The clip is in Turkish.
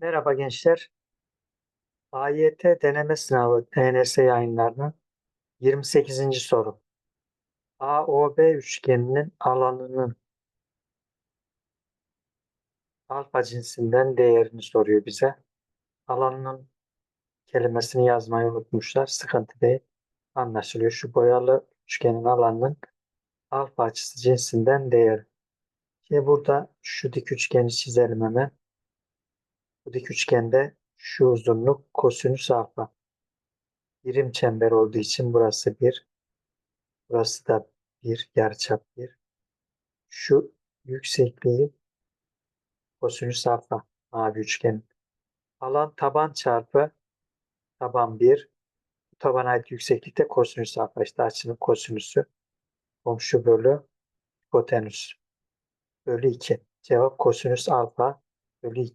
Merhaba gençler. AYT deneme sınavı TNS yayınlarının 28. soru. AOB üçgeninin alanının alfa cinsinden değerini soruyor bize. Alanının kelimesini yazmayı unutmuşlar. Sıkıntı değil. Anlaşılıyor. Şu boyalı üçgenin alanının alfa açısı cinsinden değeri. Şimdi burada şu dik üçgeni çizelim hemen. Bu dik üçgende şu uzunluk kosinüs alfa. Birim çember olduğu için burası 1. Burası da 1. Yarıçap 1. Şu yüksekliği kosinüs alfa mavi üçgen. Alan taban çarpı taban 1. Bu tabana ait yükseklik de kosinüs alfa. İşte açının kosinüsü. Komşu bölü hipotenüs. Bölü 2. Cevap kosinüs alfa bölü 2.